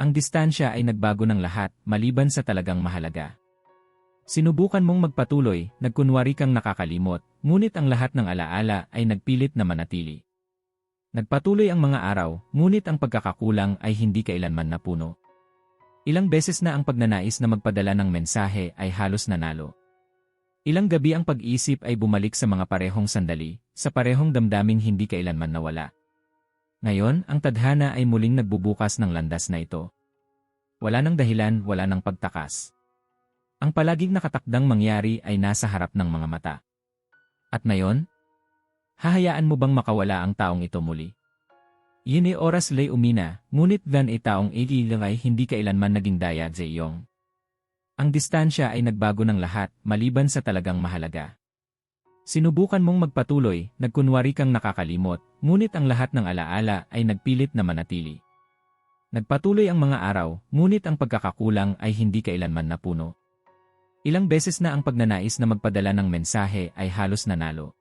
Ang distansya ay nagbago ng lahat, maliban sa talagang mahalaga. Sinubukan mong magpatuloy, nagkunwari kang nakakalimot, ngunit ang lahat ng alaala ay nagpilit na manatili. Nagpatuloy ang mga araw, ngunit ang pagkakakulang ay hindi kailanman napuno. Ilang beses na ang pagnanais na magpadala ng mensahe ay halos nanalo. Ilang gabi ang pag-isip ay bumalik sa mga parehong sandali, sa parehong damdaming hindi kailanman nawala. Ngayon, ang tadhana ay muling nagbubukas ng landas na ito. Wala ng dahilan, wala ng pagtakas. Ang palaging nakatakdang mangyari ay nasa harap ng mga mata. At ngayon, Hahayaan mo bang makawala ang taong ito muli? Yun ay oras lay umina, ngunit dan ay taong ililangay hindi kailanman naging daya sa iyong. Ang distansya ay nagbago ng lahat, maliban sa talagang mahalaga. Sinubukan mong magpatuloy, nagkunwari kang nakakalimot, ngunit ang lahat ng alaala ay nagpilit na manatili. Nagpatuloy ang mga araw, ngunit ang pagkakakulang ay hindi kailanman napuno. Ilang beses na ang pagnanais na magpadala ng mensahe ay halos nanalo.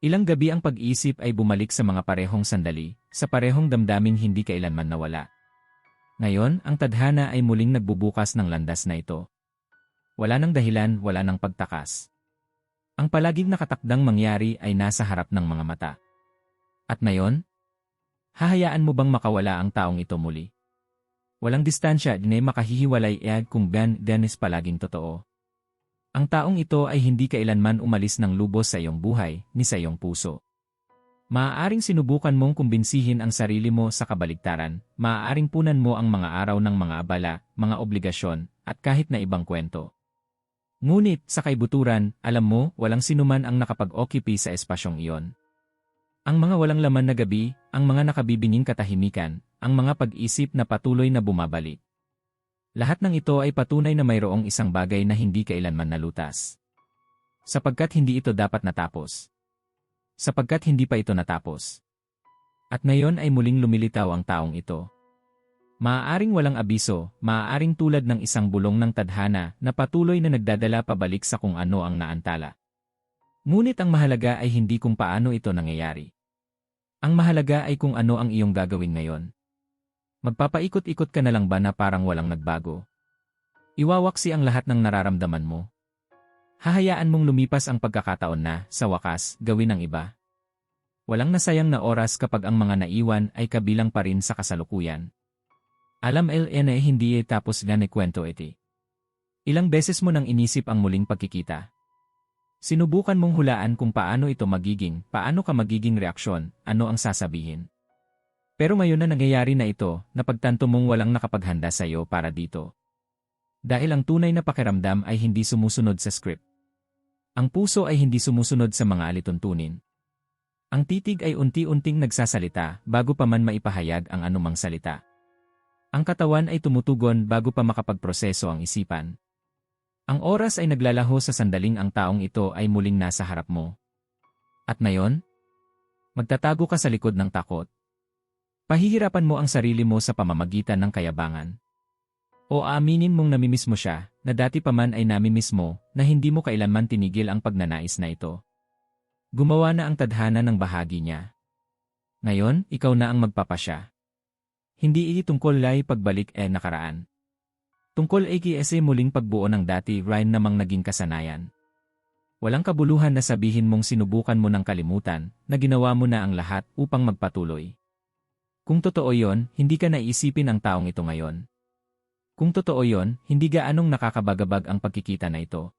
Ilang gabi ang pag-isip ay bumalik sa mga parehong sandali, sa parehong damdaming hindi kailanman nawala. Ngayon, ang tadhana ay muling nagbubukas ng landas na ito. Wala ng dahilan, wala ng pagtakas. Ang palaging nakatakdang mangyari ay nasa harap ng mga mata. At ngayon, hahayaan mo bang makawala ang taong ito muli? Walang distansya din ay makahihiwalay ed kung Ben Dennis palaging totoo. Ang taong ito ay hindi kailanman umalis ng lubos sa iyong buhay, ni sa iyong puso. Maaaring sinubukan mong kumbinsihin ang sarili mo sa kabaligtaran, maaaring punan mo ang mga araw ng mga abala, mga obligasyon, at kahit na ibang kwento. Ngunit, sa kaibuturan, alam mo, walang sinuman ang nakapag-occupy sa espasyong iyon. Ang mga walang laman na gabi, ang mga nakabibinging katahimikan, ang mga pag-isip na patuloy na bumabalik. Lahat ng ito ay patunay na mayroong isang bagay na hindi kailanman nalutas. Sapagkat hindi ito dapat natapos. Sapagkat hindi pa ito natapos. At ngayon ay muling lumilitaw ang taong ito. Maaaring walang abiso, maaaring tulad ng isang bulong ng tadhana na patuloy na nagdadala pabalik sa kung ano ang naantala. Ngunit ang mahalaga ay hindi kung paano ito nangyayari. Ang mahalaga ay kung ano ang iyong gagawin ngayon. Magpapaikot-ikot ka na lang ba na parang walang nagbago? Iwawaksi ang lahat ng nararamdaman mo. Hahayaan mong lumipas ang pagkakataon na, sa wakas, gawin ng iba. Walang nasayang na oras kapag ang mga naiwan ay kabilang pa rin sa kasalukuyan. Alam LN eh hindi eh tapos na kwento iti. Ilang beses mo nang inisip ang muling pagkikita. Sinubukan mong hulaan kung paano ito magiging, paano ka magiging reaksyon, ano ang sasabihin. Pero ngayon na nangyayari na ito, napagtanto mong walang nakapaghanda sa iyo para dito. Dahil ang tunay na pakiramdam ay hindi sumusunod sa script. Ang puso ay hindi sumusunod sa mga alituntunin. Ang titig ay unti-unting nagsasalita bago pa man maipahayag ang anumang salita. Ang katawan ay tumutugon bago pa makapagproseso ang isipan. Ang oras ay naglalaho sa sandaling ang taong ito ay muling nasa harap mo. At ngayon, magtatago ka sa likod ng takot. Pahihirapan mo ang sarili mo sa pamamagitan ng kayabangan. O aaminin mong namimiss mo siya, na dati pa man ay namimiss mo, na hindi mo kailanman tinigil ang pagnanais na ito. Gumawa na ang tadhana ng bahagi niya. Ngayon, ikaw na ang magpapasya. Hindi iti tungkol lay pagbalik e nakaraan. Tungkol ay kiese muling pagbuo ng dati Ryan namang naging kasanayan. Walang kabuluhan na sabihin mong sinubukan mo ng kalimutan, na ginawa mo na ang lahat upang magpatuloy. Kung totoo yon, hindi ka naisipin ang taong ito ngayon. Kung totoo yon, hindi gaanong nakakabagabag ang pagkikita na ito.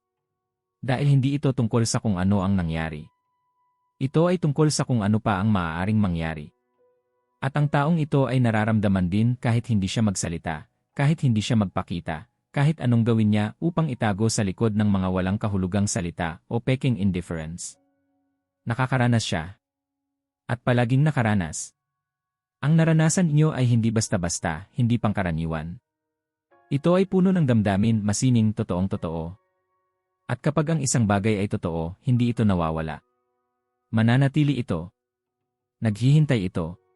Dahil hindi ito tungkol sa kung ano ang nangyari. Ito ay tungkol sa kung ano pa ang maaaring mangyari. At ang taong ito ay nararamdaman din kahit hindi siya magsalita, kahit hindi siya magpakita, kahit anong gawin niya upang itago sa likod ng mga walang kahulugang salita o peking indifference. Nakakaranas siya. At palaging nakaranas. Ang naranasan niyo ay hindi basta-basta, hindi pangkaraniwan. Ito ay puno ng damdamin, masining, totoong totoo. At kapag ang isang bagay ay totoo, hindi ito nawawala. Mananatili ito. Naghihintay ito.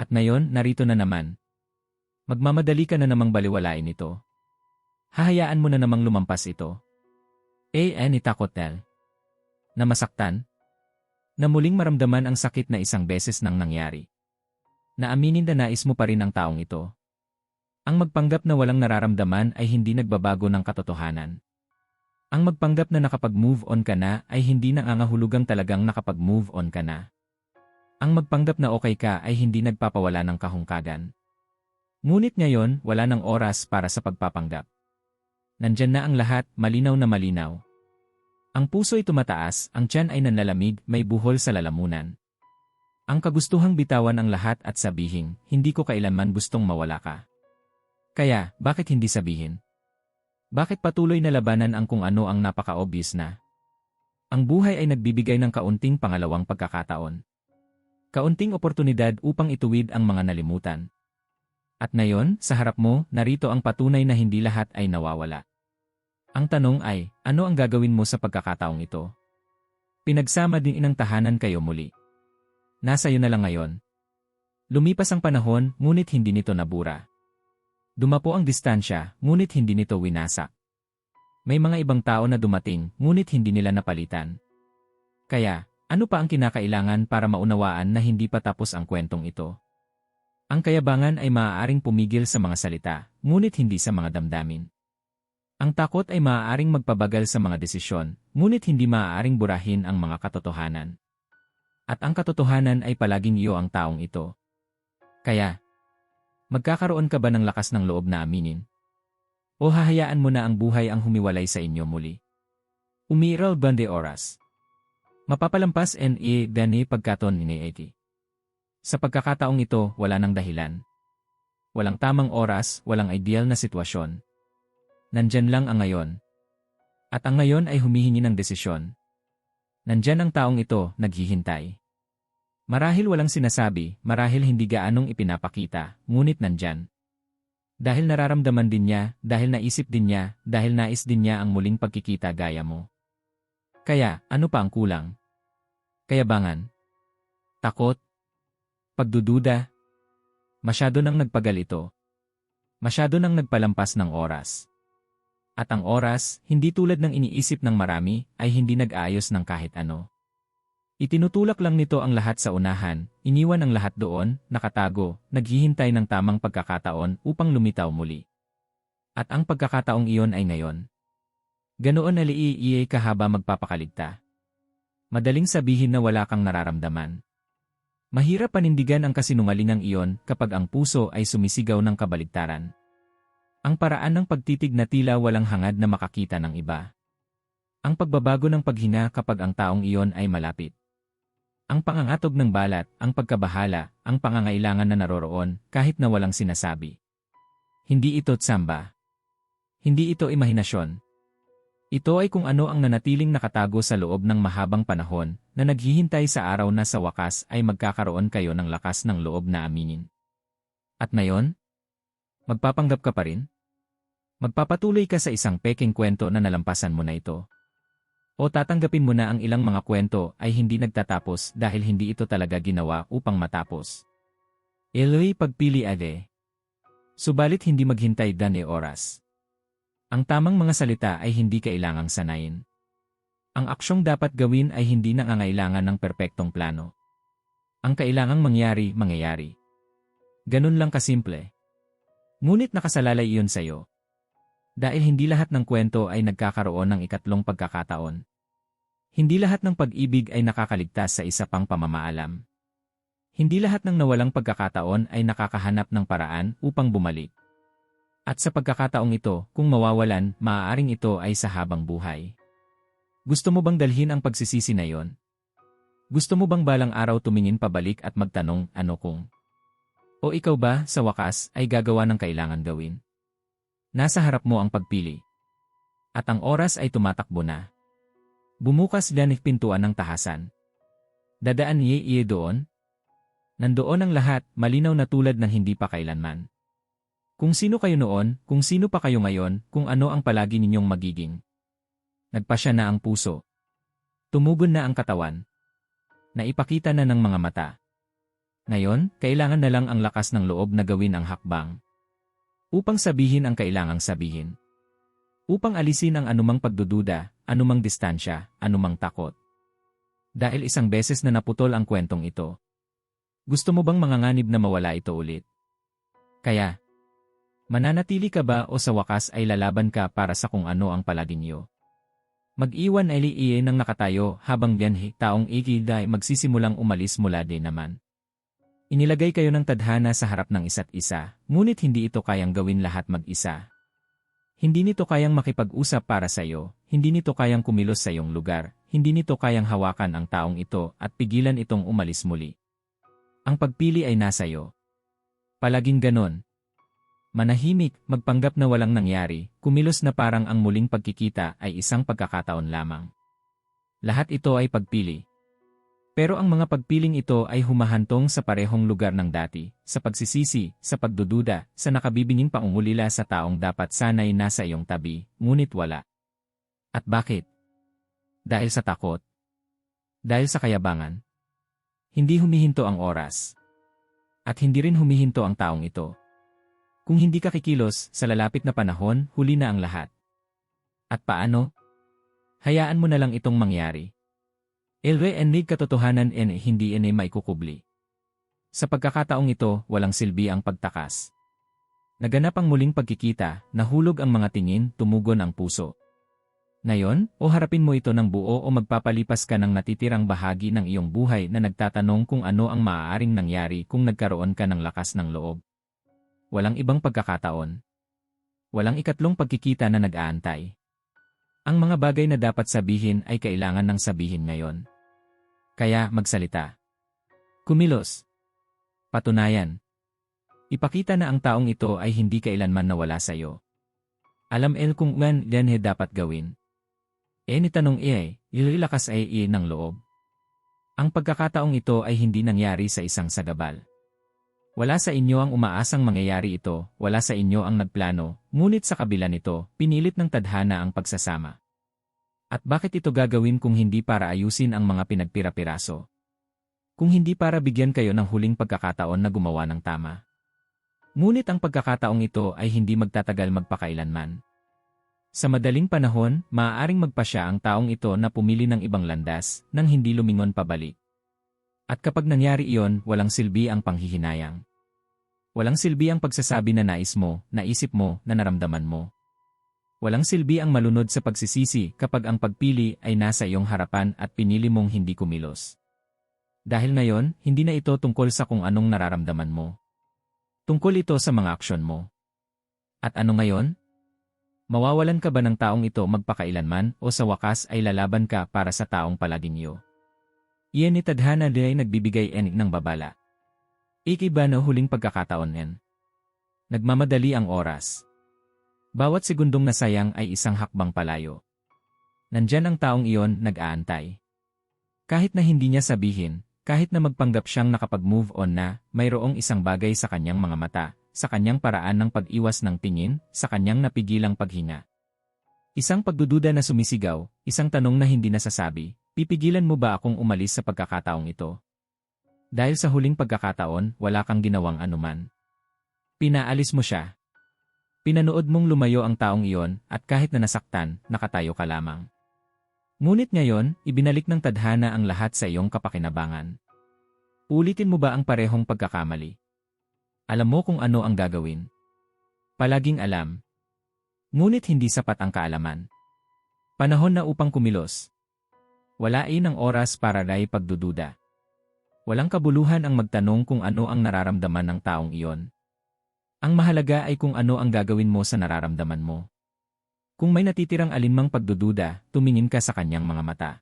At ngayon, narito na naman. Magmamadali ka na namang baliwalain ito. Hahayaan mo na namang lumampas ito. A. N. Itakotel. Na masaktan. Na muling maramdaman ang sakit na isang beses nang nangyari na aminin na nais mo pa rin ang taong ito. Ang magpanggap na walang nararamdaman ay hindi nagbabago ng katotohanan. Ang magpanggap na nakapag-move on ka na ay hindi nangangahulugang talagang nakapag-move on ka na. Ang magpanggap na okay ka ay hindi nagpapawala ng kahungkagan. Ngunit ngayon, wala ng oras para sa pagpapanggap. Nandyan na ang lahat, malinaw na malinaw. Ang puso ay tumataas, ang tiyan ay nanlalamig, may buhol sa lalamunan. Ang kagustuhang bitawan ang lahat at sabihin, hindi ko kailanman gustong mawala ka. Kaya, bakit hindi sabihin? Bakit patuloy na labanan ang kung ano ang napaka-obvious na? Ang buhay ay nagbibigay ng kaunting pangalawang pagkakataon. Kaunting oportunidad upang ituwid ang mga nalimutan. At ngayon, sa harap mo, narito ang patunay na hindi lahat ay nawawala. Ang tanong ay, ano ang gagawin mo sa pagkakataong ito? Pinagsama din inang tahanan kayo muli. Nasa iyo na lang ngayon. Lumipas ang panahon, ngunit hindi nito nabura. Dumapo ang distansya, ngunit hindi nito winasak. May mga ibang tao na dumating, ngunit hindi nila napalitan. Kaya, ano pa ang kinakailangan para maunawaan na hindi pa tapos ang kwentong ito? Ang kayabangan ay maaaring pumigil sa mga salita, ngunit hindi sa mga damdamin. Ang takot ay maaaring magpabagal sa mga desisyon, ngunit hindi maaaring burahin ang mga katotohanan. At ang katotohanan ay palaging iyo ang taong ito. Kaya, Magkakaroon ka ba ng lakas ng loob na aminin? O hahayaan mo na ang buhay ang humiwalay sa inyo muli? Umiral bande oras. Mapapalampas N.E. Dani pagkaton ni Eti. Sa pagkakataong ito, wala nang dahilan. Walang tamang oras, walang ideal na sitwasyon. Nandyan lang ang ngayon. At ang ngayon ay humihingi ng desisyon. Nandyan ang taong ito, naghihintay. Marahil walang sinasabi, marahil hindi gaanong ipinapakita, ngunit nandyan. Dahil nararamdaman din niya, dahil naisip din niya, dahil nais din niya ang muling pagkikita gaya mo. Kaya, ano pa ang kulang? Kayabangan? Takot? Pagdududa? Masyado nang nagpagalito. Masyado nang nagpalampas ng oras. At ang oras, hindi tulad ng iniisip ng marami, ay hindi nag-ayos ng kahit ano. Itinutulak lang nito ang lahat sa unahan, iniwan ang lahat doon, nakatago, naghihintay ng tamang pagkakataon upang lumitaw muli. At ang pagkakataong iyon ay ngayon. Ganoon na liiiyay kahaba magpapakaligta. Madaling sabihin na wala kang nararamdaman. Mahirap panindigan ang kasinungalingang iyon kapag ang puso ay sumisigaw ng kabaligtaran. Ang paraan ng pagtitig na tila walang hangad na makakita ng iba. Ang pagbabago ng paghina kapag ang taong iyon ay malapit. Ang pangangatog ng balat, ang pagkabahala, ang pangangailangan na naroroon kahit na walang sinasabi. Hindi ito tsamba. Hindi ito imahinasyon. Ito ay kung ano ang nanatiling nakatago sa loob ng mahabang panahon na naghihintay sa araw na sa wakas ay magkakaroon kayo ng lakas ng loob na aminin. At ngayon? Magpapanggap ka pa rin? Magpapatuloy ka sa isang peking kwento na nalampasan mo na ito. O tatanggapin mo na ang ilang mga kwento ay hindi nagtatapos dahil hindi ito talaga ginawa upang matapos. Eloy pagpili ade. Subalit hindi maghintay dan e oras. Ang tamang mga salita ay hindi kailangang sanayin. Ang aksyong dapat gawin ay hindi nangangailangan ng perpektong plano. Ang kailangang mangyari, mangyayari. Ganun lang kasimple. Ngunit nakasalalay iyon sa iyo. Dahil hindi lahat ng kwento ay nagkakaroon ng ikatlong pagkakataon. Hindi lahat ng pag-ibig ay nakakaligtas sa isa pang pamamaalam. Hindi lahat ng nawalang pagkakataon ay nakakahanap ng paraan upang bumalik. At sa pagkakataong ito, kung mawawalan, maaaring ito ay sa habang buhay. Gusto mo bang dalhin ang pagsisisi na yon? Gusto mo bang balang araw tumingin pabalik at magtanong, ano kung? O ikaw ba, sa wakas, ay gagawa ng kailangan gawin? Nasa harap mo ang pagpili. At ang oras ay tumatakbo na. Bumukas ganik pintuan ng tahasan. Dadaan niya iye doon? Nandoon ang lahat, malinaw na tulad ng hindi pa kailanman. Kung sino kayo noon, kung sino pa kayo ngayon, kung ano ang palagi ninyong magiging. Nagpasya na ang puso. Tumugon na ang katawan. Naipakita na ng mga mata. Ngayon, kailangan na lang ang lakas ng loob na gawin ang hakbang. Upang sabihin ang kailangang sabihin. Upang alisin ang anumang pagdududa, anumang distansya, anumang takot. Dahil isang beses na naputol ang kwentong ito. Gusto mo bang manganganib na mawala ito ulit? Kaya, Mananatili ka ba o sa wakas ay lalaban ka para sa kung ano ang palaging Mag-iwan ay liiye ng nakatayo habang biyanhe taong ikiday magsisimulang umalis mula din naman. Inilagay kayo ng tadhana sa harap ng isa't isa, ngunit hindi ito kayang gawin lahat mag-isa. Hindi nito kayang makipag-usap para sa iyo, hindi nito kayang kumilos sa iyong lugar, hindi nito kayang hawakan ang taong ito at pigilan itong umalis muli. Ang pagpili ay nasa iyo. Palaging ganon, Manahimik, magpanggap na walang nangyari, kumilos na parang ang muling pagkikita ay isang pagkakataon lamang. Lahat ito ay pagpili. Pero ang mga pagpiling ito ay humahantong sa parehong lugar ng dati, sa pagsisisi, sa pagdududa, sa nakabibinging pangungulila sa taong dapat sanay nasa iyong tabi, ngunit wala. At bakit? Dahil sa takot. Dahil sa kayabangan. Hindi humihinto ang oras. At hindi rin humihinto ang taong ito. Kung hindi ka kikilos sa lalapit na panahon, huli na ang lahat. At paano? Hayaan mo na lang itong mangyari. Elre enig katotohanan en hindi ene maikukubli. Sa pagkakataong ito, walang silbi ang pagtakas. Naganap ang muling pagkikita, nahulog ang mga tingin, tumugon ang puso. Ngayon, o harapin mo ito ng buo o magpapalipas ka ng natitirang bahagi ng iyong buhay na nagtatanong kung ano ang maaaring nangyari kung nagkaroon ka ng lakas ng loob. Walang ibang pagkakataon. Walang ikatlong pagkikita na nag-aantay. Ang mga bagay na dapat sabihin ay kailangan ng sabihin ngayon. Kaya magsalita. Kumilos. Patunayan. Ipakita na ang taong ito ay hindi kailanman nawala sa iyo. Alam el kung man yan dapat gawin. E ni tanong iay, ililakas ay iay ng loob. Ang pagkakataong ito ay hindi nangyari sa isang sagabal. Wala sa inyo ang umaasang mangyayari ito, wala sa inyo ang nagplano, ngunit sa kabila nito, pinilit ng tadhana ang pagsasama. At bakit ito gagawin kung hindi para ayusin ang mga pinagpira-piraso? Kung hindi para bigyan kayo ng huling pagkakataon na gumawa ng tama. Ngunit ang pagkakataong ito ay hindi magtatagal magpakailanman. Sa madaling panahon, maaaring magpasya ang taong ito na pumili ng ibang landas nang hindi lumingon pabalik. At kapag nangyari iyon, walang silbi ang panghihinayang. Walang silbi ang pagsasabi na nais mo, naisip mo, na naramdaman mo. Walang silbi ang malunod sa pagsisisi kapag ang pagpili ay nasa iyong harapan at pinili mong hindi kumilos. Dahil ngayon, hindi na ito tungkol sa kung anong nararamdaman mo. Tungkol ito sa mga aksyon mo. At ano ngayon? Mawawalan ka ba ng taong ito magpakailanman o sa wakas ay lalaban ka para sa taong palaging iyo? Iyan ni Tadhana di ay nagbibigay en ng babala. Iki ba na huling pagkakataon en? Nagmamadali ang oras. Bawat segundong nasayang ay isang hakbang palayo. Nandyan ang taong iyon nag-aantay. Kahit na hindi niya sabihin, kahit na magpanggap siyang nakapag-move on na, mayroong isang bagay sa kanyang mga mata, sa kanyang paraan ng pag-iwas ng tingin, sa kanyang napigilang paghinga. Isang pagdududa na sumisigaw, isang tanong na hindi nasasabi, Pipigilan mo ba akong umalis sa pagkakataong ito? Dahil sa huling pagkakataon, wala kang ginawang anuman. Pinaalis mo siya. Pinanood mong lumayo ang taong iyon at kahit na nasaktan, nakatayo ka lamang. Ngunit ngayon, ibinalik ng tadhana ang lahat sa iyong kapakinabangan. Ulitin mo ba ang parehong pagkakamali? Alam mo kung ano ang gagawin. Palaging alam. Ngunit hindi sapat ang kaalaman. Panahon na upang kumilos. Walain ang oras para ray pagdududa. Walang kabuluhan ang magtanong kung ano ang nararamdaman ng taong iyon. Ang mahalaga ay kung ano ang gagawin mo sa nararamdaman mo. Kung may natitirang alinmang pagdududa, tumingin ka sa kanyang mga mata.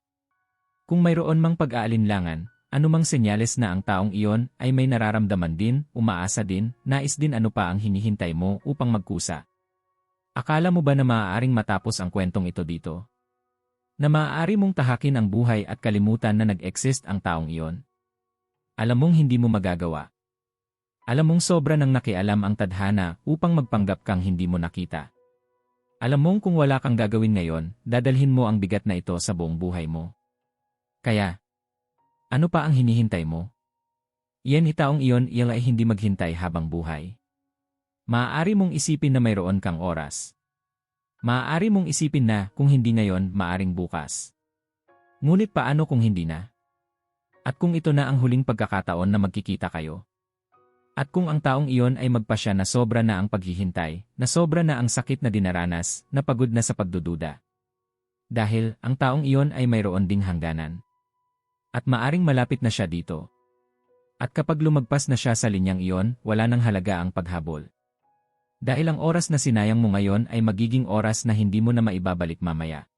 Kung mayroon mang pag-aalinlangan, anumang senyales na ang taong iyon ay may nararamdaman din, umaasa din, nais din ano pa ang hinihintay mo upang magkusa. Akala mo ba na maaaring matapos ang kwentong ito dito? Na maaari mong tahakin ang buhay at kalimutan na nag-exist ang taong iyon. Alam mong hindi mo magagawa. Alam mong sobra nang nakialam ang tadhana upang magpanggap kang hindi mo nakita. Alam mong kung wala kang gagawin ngayon, dadalhin mo ang bigat na ito sa buong buhay mo. Kaya, ano pa ang hinihintay mo? Iyan itaong iyon iyan ay hindi maghintay habang buhay. Maaari mong isipin na mayroon kang oras. Maaari mong isipin na kung hindi ngayon, maaring bukas. Ngunit paano kung hindi na? At kung ito na ang huling pagkakataon na magkikita kayo? At kung ang taong iyon ay magpasya na sobra na ang paghihintay, na sobra na ang sakit na dinaranas, na pagod na sa pagdududa. Dahil, ang taong iyon ay mayroon ding hangganan. At maaring malapit na siya dito. At kapag lumagpas na siya sa linyang iyon, wala nang halaga ang paghabol. Dahil ang oras na sinayang mo ngayon ay magiging oras na hindi mo na maibabalik mamaya.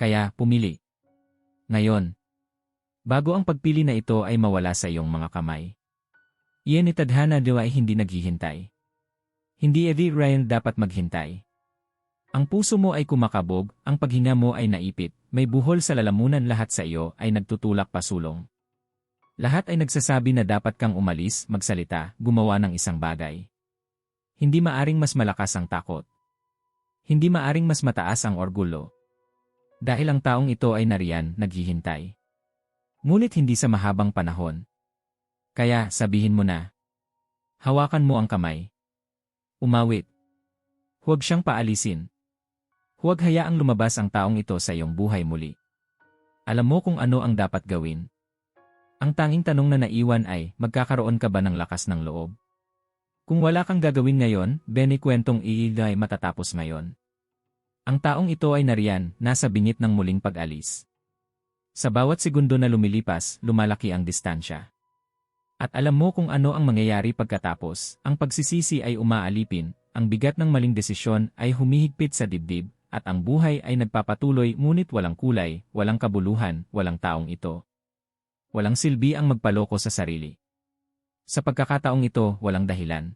Kaya, pumili. Ngayon. Bago ang pagpili na ito ay mawala sa iyong mga kamay. Iyan ni Tadhana Diwa ay hindi naghihintay. Hindi every Ryan dapat maghintay. Ang puso mo ay kumakabog, ang paghinga mo ay naipit, may buhol sa lalamunan lahat sa iyo ay nagtutulak pasulong. Lahat ay nagsasabi na dapat kang umalis, magsalita, gumawa ng isang bagay. Hindi maaring mas malakas ang takot. Hindi maaring mas mataas ang orgulyo. Dahil ang taong ito ay nariyan, naghihintay. Ngunit hindi sa mahabang panahon. Kaya, sabihin mo na. Hawakan mo ang kamay. Umawit. Huwag siyang paalisin. Huwag hayaang lumabas ang taong ito sa iyong buhay muli. Alam mo kung ano ang dapat gawin. Ang tanging tanong na naiwan ay, magkakaroon ka ba ng lakas ng loob? Kung wala kang gagawin ngayon, beni kwentong iilay matatapos ngayon. Ang taong ito ay nariyan, nasa bingit ng muling pag-alis. Sa bawat segundo na lumilipas, lumalaki ang distansya. At alam mo kung ano ang mangyayari pagkatapos, ang pagsisisi ay umaalipin, ang bigat ng maling desisyon ay humihigpit sa dibdib, at ang buhay ay nagpapatuloy ngunit walang kulay, walang kabuluhan, walang taong ito. Walang silbi ang magpaloko sa sarili. Sa pagkakataong ito, walang dahilan.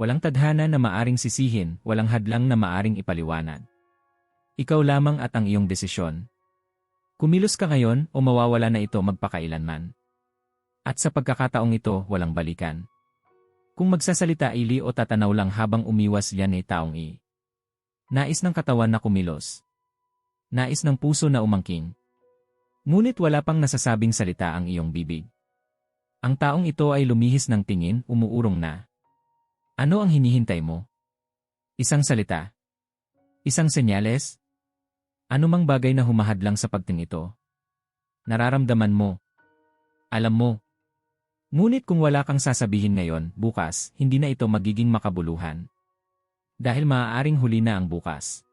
Walang tadhana na maaring sisihin, walang hadlang na maaring ipaliwanag. Ikaw lamang at ang iyong desisyon. Kumilos ka ngayon o mawawala na ito magpakailanman. At sa pagkakataong ito, walang balikan. Kung magsasalita ili o tatanaw lang habang umiwas yan ay taong i. Nais ng katawan na kumilos. Nais ng puso na umangking. Ngunit wala pang nasasabing salita ang iyong bibig. Ang taong ito ay lumihis ng tingin, umuurong na. Ano ang hinihintay mo? Isang salita? Isang senyales? Anumang bagay na humahadlang sa pagting ito? Nararamdaman mo? Alam mo, Ngunit kung wala kang sasabihin ngayon, bukas, hindi na ito magiging makabuluhan. Dahil maaaring huli na ang bukas.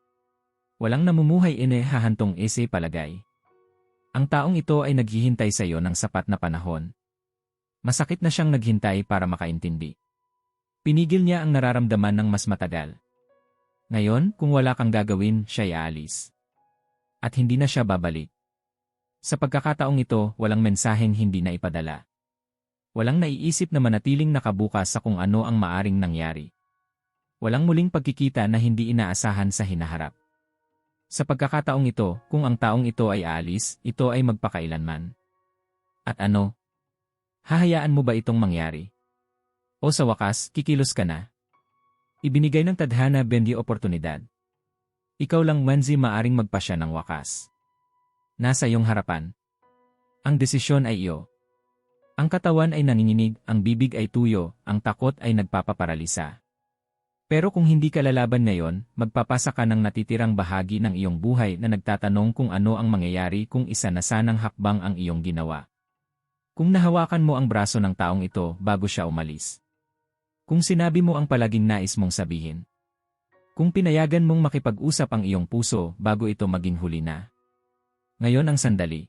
Walang namumuhay ine hahantong ese palagay. Ang taong ito ay naghihintay sa iyo ng sapat na panahon. Masakit na siyang naghintay para makaintindi. Pinigil niya ang nararamdaman ng mas matagal. Ngayon, kung wala kang gagawin, siya'y aalis. At hindi na siya babalik. Sa pagkakataong ito, walang mensaheng hindi na ipadala. Walang naiisip na manatiling nakabukas sa kung ano ang maaring nangyari. Walang muling pagkikita na hindi inaasahan sa hinaharap. Sa pagkakataong ito, kung ang taong ito ay aalis, ito ay magpakailanman. At ano? Hahayaan mo ba itong mangyari? O sa wakas, kikilos ka na? Ibinigay ng tadhana bendi oportunidad. Ikaw lang Wenzi maaring magpasya ng wakas. Nasa iyong harapan. Ang desisyon ay iyo. Ang katawan ay nanginginig, ang bibig ay tuyo, ang takot ay nagpapaparalisa. Pero kung hindi ka lalaban ngayon, magpapasa ka ng natitirang bahagi ng iyong buhay na nagtatanong kung ano ang mangyayari kung isa na sanang hakbang ang iyong ginawa. Kung nahawakan mo ang braso ng taong ito bago siya umalis. Kung sinabi mo ang palaging nais mong sabihin. Kung pinayagan mong makipag-usap ang iyong puso bago ito maging huli na. Ngayon ang sandali.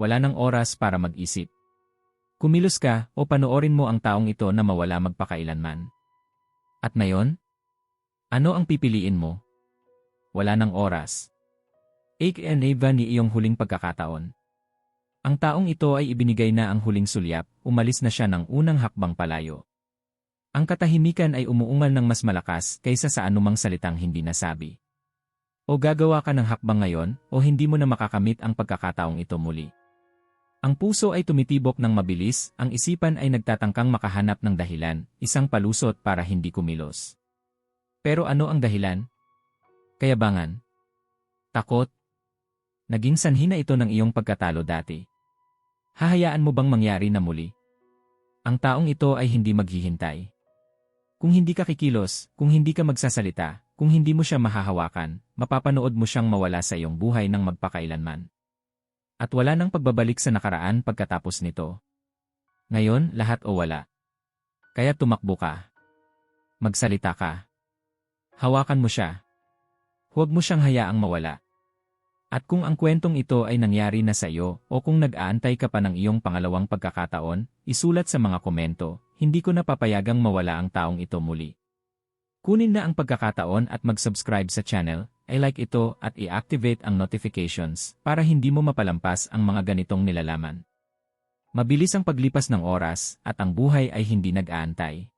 Wala ng oras para mag-isip. Kumilos ka o panoorin mo ang taong ito na mawala magpakailanman. At ngayon? Ano ang pipiliin mo? Wala ng oras. And Eva ni iyong huling pagkakataon. Ang taong ito ay ibinigay na ang huling sulyap, umalis na siya ng unang hakbang palayo. Ang katahimikan ay umuungal ng mas malakas kaysa sa anumang salitang hindi nasabi. O gagawa ka ng hakbang ngayon o hindi mo na makakamit ang pagkakataong ito muli. Ang puso ay tumitibok ng mabilis, ang isipan ay nagtatangkang makahanap ng dahilan, isang palusot para hindi kumilos. Pero ano ang dahilan? Kayabangan? Takot? Naging sanhi na ito ng iyong pagkatalo dati. Hahayaan mo bang mangyari na muli? Ang taong ito ay hindi maghihintay. Kung hindi ka kikilos, kung hindi ka magsasalita, kung hindi mo siya mahahawakan, mapapanood mo siyang mawala sa iyong buhay ng magpakailanman. At wala nang pagbabalik sa nakaraan pagkatapos nito. Ngayon, lahat o wala. Kaya tumakbo ka. Magsalita ka. Hawakan mo siya. Huwag mo siyang hayaang mawala. At kung ang kwentong ito ay nangyari na sa iyo o kung nag-aantay ka pa ng iyong pangalawang pagkakataon, isulat sa mga komento, hindi ko napapayagang mawala ang taong ito muli. Kunin na ang pagkakataon at mag-subscribe sa channel, i-like ito at i-activate ang notifications para hindi mo mapalampas ang mga ganitong nilalaman. Mabilis ang paglipas ng oras at ang buhay ay hindi nag-aantay.